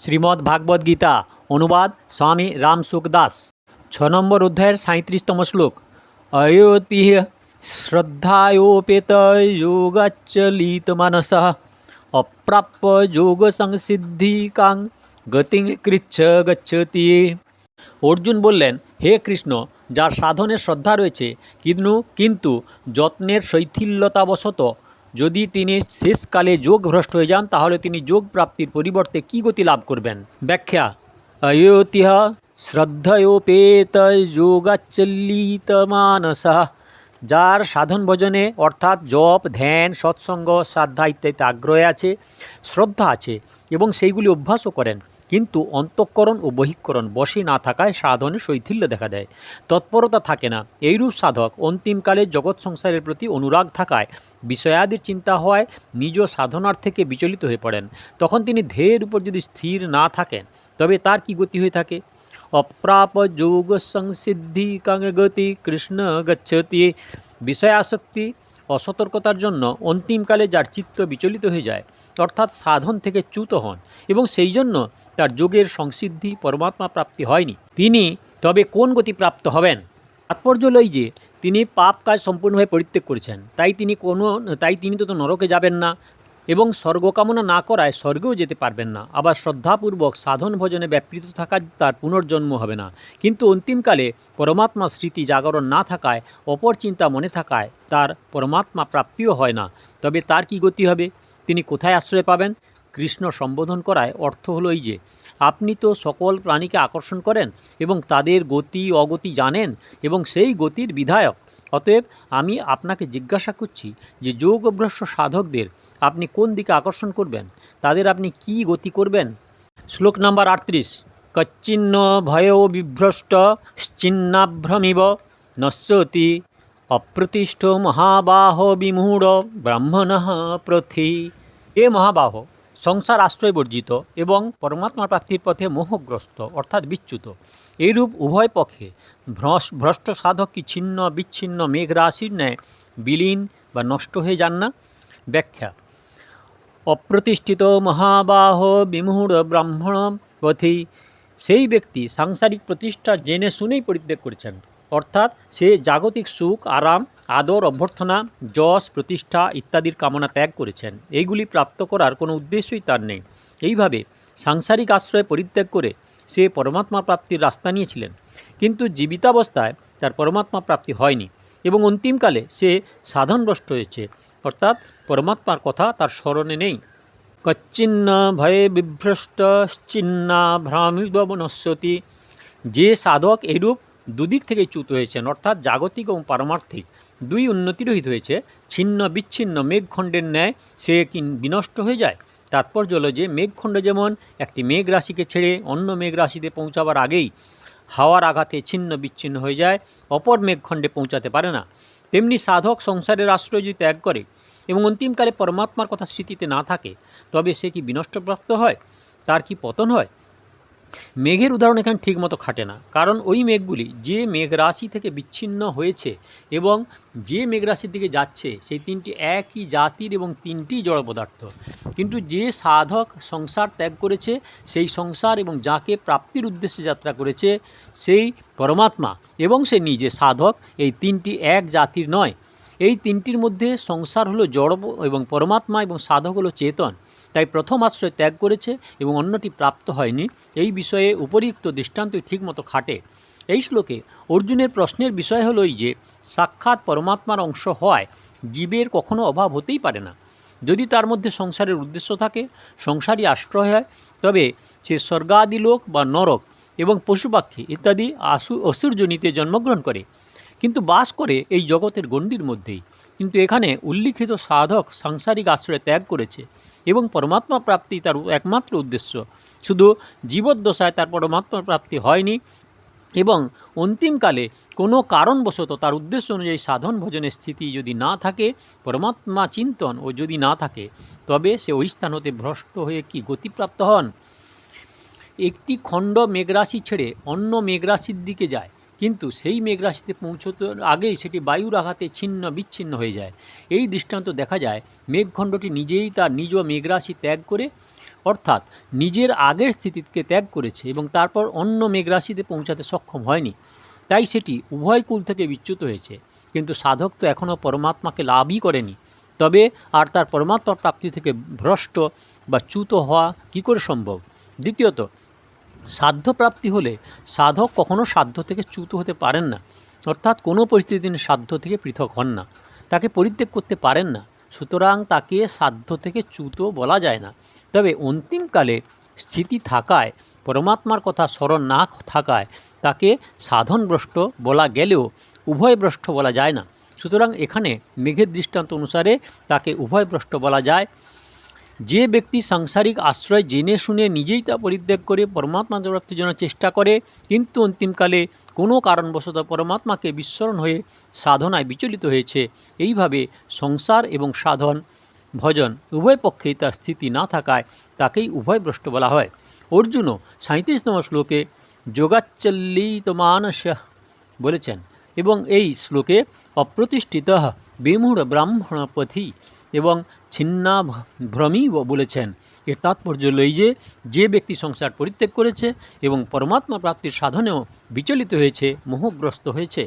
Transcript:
শ্রীমদ্ ভাগবত গীতা, অনুবাদ স্বামী রাম দাস। ছ নম্বর অধ্যায়ের সাঁত্রিশতম শ্লোক। অয়োতি শ্রদ্ধায়োপেত যোগাচলিত মানস অপ্রাপ্য যোগ সংসিদ্ধিকাং গতি কৃচ্ছ গচ্ছতি অর্জুন বললেন, হে কৃষ্ণ, যার সাধনের শ্রদ্ধা রয়েছে কিন্তু কিন্তু যত্নের শৈথিল্যতাবশত যদি তিনি শেষকালে যোগ ভ্রষ্ট হয়ে যান, তাহলে তিনি যোগ প্রাপ্তির পরিবর্তে কী গতি লাভ করবেন? ব্যাখ্যা অয়োতিহ শ্রদ্ধয়োপেত যোগাচ্চলিত মানস যার সাধন ভজনে অর্থাৎ জপ, ধ্যান, সৎসঙ্গ, শ্রদ্ধা ইত্যাদিতে আগ্রহ আছে, শ্রদ্ধা আছে এবং সেইগুলি অভ্যাসও করেন। কিন্তু অন্তঃকরণ ও বহিঃকরণ বশে না থাকায় সাধনে শৈথিল্য দেখা দেয়। তৎপরতা থাকে না। এইরূপ সাধক অন্তিমকালে জগৎ সংসারের প্রতি অনুরাগ থাকায়, বিষয়াদির চিন্তা হওয়ায় নিজ সাধনার থেকে বিচলিত হয়ে পড়েন। তখন তিনি ধ্যেয়ের উপর যদি স্থির না থাকেন, তবে তার কি গতি হয়ে থাকে? অপ্রাপ যোগ সংসিদ্ধি কাঙ্গে গতি কৃষ্ণ গচ্ছতি। বিষয়াসক্তি অসতর্কতার জন্য অন্তিমকালে যার চিত্ত বিচলিত হয়ে যায়, অর্থাৎ সাধন থেকে চ্যুত হন এবং সেই জন্য তার যোগের সংসিদ্ধি পরমাত্মা প্রাপ্তি হয়নি। তিনি তবে কোন গতি প্রাপ্ত হবেন? তাৎপর্য লই যে, তিনি পাপ কাজ সম্পূর্ণভাবে পরিত্যাগ করেছেন। তাই তিনি কোনো, তাই তিনি তো নরকে যাবেন না। এবং স্বর্গকামনা না করায় স্বর্গেও যেতে পারবেন না। আবার শ্রদ্ধাপূর্বক সাধন ভজনে ব্যাপৃত থাকা তার পুনর্জন্ম হবে না। কিন্তু অন্তিমকালে পরমাত্মা স্মৃতি জাগরণ না থাকায়, অপর চিন্তা মনে থাকায় তার পরমাত্মা প্রাপ্তিও হয় না। তবে তার কি গতি হবে? তিনি কোথায় আশ্রয় পাবেন? কৃষ্ণ সম্বোধন করায় অর্থ হলো এই যে, আপনি তো সকল প্রাণীকে আকর্ষণ করেন এবং তাদের গতি, অগতি জানেন এবং সেই গতির বিধায়ক। অতএব আমি আপনাকে জিজ্ঞাসা করছি যে যোগভ্রষ্ট সাধকদের আপনি কোন দিকে আকর্ষণ করবেন? তাদের আপনি কি গতি করবেন? শ্লোক নাম্বার আটত্রিশ। কচ্ছিন্ন ভয় বিভ্রষ্ট শ্চিন্নাভ্রমিব নশ্যতি অপ্রতিষ্ঠ মহাবাহ বিমূঢ় ব্রাহ্মণ প্রথি এ মহাবাহ সংসার আশ্রয় বর্জিত এবং পরমাত্মা প্রাপ্তির পথে মোহগ্রস্ত, অর্থাৎ বিচ্যুত। এইরূপ উভয় পক্ষে ভ্রষ্ট সাধক কি ছিন্ন, বিচ্ছিন্ন মেঘরাশির ন্যায় বিলীন বা নষ্ট হয়ে যান না? ব্যাখ্যা। অপ্রতিষ্ঠিত মহাবাহ বিমূঢ় ব্রাহ্মণ পথি সেই ব্যক্তি সাংসারিক প্রতিষ্ঠা জেনে শুনেই পরিত্যাগ করেছেন। অর্থাৎ সে জাগতিক সুখ, আরাম আদর, অভ্যর্থনা, যশ, প্রতিষ্ঠা ইত্যাদির কামনা ত্যাগ করেছেন। এইগুলি প্রাপ্ত করার কোনো উদ্দেশ্যই তার নেই। এইভাবে সাংসারিক আশ্রয় পরিত্যাগ করে সে পরমাত্মা প্রাপ্তির রাস্তা নিয়েছিলেন। কিন্তু জীবিতাবস্থায় তার পরমাত্মা প্রাপ্তি হয়নি এবং অন্তিমকালে সে সাধনভ্রষ্ট হয়েছে। অর্থাৎ পরমাত্মার কথা তার স্মরণে নেই। কচ্ছিন্ন ভয়ে বিভ্রষ্ট চিন্না ভ্রামিবনস্যতি যে সাধক এরূপ দুদিক থেকে চ্যুত হয়েছেন, অর্থাৎ জাগতিক এবং পারমার্থিক দুই উন্নতিরহিত হয়েছে। ছিন্ন বিচ্ছিন্ন মেঘখণ্ডের ন্যায় সে কি বিনষ্ট হয়ে যায়? তাৎপর্য হলো যে, মেঘখণ্ড যেমন একটি মেঘ রাশিকে ছেড়ে অন্য মেঘ রাশিতে পৌঁছাবার আগেই হাওয়ার আঘাতে ছিন্ন বিচ্ছিন্ন হয়ে যায়, অপর মেঘখণ্ডে পৌঁছাতে পারে না। তেমনি সাধক সংসারের আশ্রয় যদি ত্যাগ করে এবং অন্তিমকালে পরমাত্মার কথা স্মৃতিতে না থাকে, তবে সে কি বিনষ্টপ্রাপ্ত হয়? তার কি পতন হয়? মেঘের উদাহরণ এখানে ঠিকমতো খাটে না। কারণ ওই মেঘগুলি যে মেঘরাশি থেকে বিচ্ছিন্ন হয়েছে এবং যে মেঘরাশির দিকে যাচ্ছে, সেই তিনটি একই জাতির এবং তিনটি জড় পদার্থ। কিন্তু যে সাধক সংসার ত্যাগ করেছে, সেই সংসার এবং যাকে প্রাপ্তির উদ্দেশ্যে যাত্রা করেছে, সেই পরমাত্মা এবং সে নিজে সাধক, এই তিনটি এক জাতির নয়। এই তিনটির মধ্যে সংসার হলো জড় এবং পরমাত্মা এবং সাধক হলো চেতন। তাই প্রথম আশ্রয় ত্যাগ করেছে এবং অন্যটি প্রাপ্ত হয়নি। এই বিষয়ে উপরিক্ত দৃষ্টান্তই ঠিকমতো খাটে। এই শ্লোকে অর্জুনের প্রশ্নের বিষয় হলো এই যে, সাক্ষাৎ পরমাত্মার অংশ হওয়ায় জীবের কখনো অভাব হতেই পারে না। যদি তার মধ্যে সংসারের উদ্দেশ্য থাকে, সংসারই আশ্রয় হয়, তবে সে স্বর্গাদি লোক বা নরক এবং পশু পাখি ইত্যাদি আসু অসুরজনিতে জন্মগ্রহণ করে। কিন্তু বাস করে এই জগতের গণ্ডির মধ্যেই। কিন্তু এখানে উল্লিখিত সাধক সাংসারিক আশ্রয় ত্যাগ করেছে এবং পরমাত্মা প্রাপ্তি তার একমাত্র উদ্দেশ্য। শুধু জীবদ্দশায় তার পরমাত্মা প্রাপ্তি হয়নি এবং অন্তিমকালে কোনো কারণবশত তার উদ্দেশ্য অনুযায়ী সাধন ভোজনের স্থিতি যদি না থাকে, পরমাত্মা চিন্তন ও যদি না থাকে, তবে সে ওই স্থান হতে ভ্রষ্ট হয়ে কি গতিপ্রাপ্ত হন? একটি খণ্ড মেঘরাশি ছেড়ে অন্য মেঘরাশির দিকে যায়। কিন্তু সেই মেঘরাশিতে পৌঁছতে আগেই সেটি বায়ুর আঘাতে ছিন্ন বিচ্ছিন্ন হয়ে যায়। এই দৃষ্টান্ত দেখা যায়, মেঘখণ্ডটি নিজেই তার নিজ মেঘরাশি ত্যাগ করে, অর্থাৎ নিজের আগের স্থিতিকে ত্যাগ করেছে এবং তারপর অন্য মেঘরাশিতে পৌঁছাতে সক্ষম হয়নি। তাই সেটি উভয় কুল থেকে বিচ্যুত হয়েছে। কিন্তু সাধক তো এখনও পরমাত্মাকে লাভই করেনি। তবে আর তার পরমাত্মা প্রাপ্তি থেকে ভ্রষ্ট বা চ্যুত হওয়া কী করে সম্ভব? দ্বিতীয়ত সাধ্য প্রাপ্তি হলে সাধক কখনো সাধ্য থেকে চ্যুত হতে পারেন না। অর্থাৎ কোনো পরিস্থিতি তিনি সাধ্য থেকে পৃথক হন না। তাকে পরিত্যাগ করতে পারেন না। সুতরাং তাকে সাধ্য থেকে চ্যুত বলা যায় না। তবে অন্তিমকালে স্থিতি থাকায়, পরমাত্মার কথা স্মরণ না থাকায় তাকে সাধনভ্রষ্ট বলা গেলেও উভয়ভ্রষ্ট বলা যায় না। সুতরাং এখানে মেঘের দৃষ্টান্ত অনুসারে তাকে উভয়ভ্রষ্ট বলা যায়। যে ব্যক্তি সাংসারিক আশ্রয় জেনে শুনে নিজেই তা পরিত্যাগ করে পরমাত্মা প্রাপ্তির জন্য চেষ্টা করে, কিন্তু অন্তিমকালে কোনো কারণবশত পরমাত্মাকে বিস্মরণ হয়ে সাধনায় বিচলিত হয়েছে। এইভাবে সংসার এবং সাধন, ভজন উভয় পক্ষেই তার স্থিতি না থাকায় তাকেই উভয়ভ্রষ্ট বলা হয়। অর্জুনও সাঁত্রিশতম শ্লোকে যোগাচ্চল্লিতমানস বলেছেন এবং এই শ্লোকে অপ্রতিষ্ঠিত বিমূঢ় ব্রাহ্মণ পথি এবং ছিন্না ভ্রমী বলেছেন, এর তাৎপর্য হল এই যে যে ব্যক্তি সংসার পরিত্যাগ করেছে এবং পরমাত্মা প্রাপ্তির সাধনেও বিচলিত হয়েছে, মোহগ্রস্ত হয়েছে।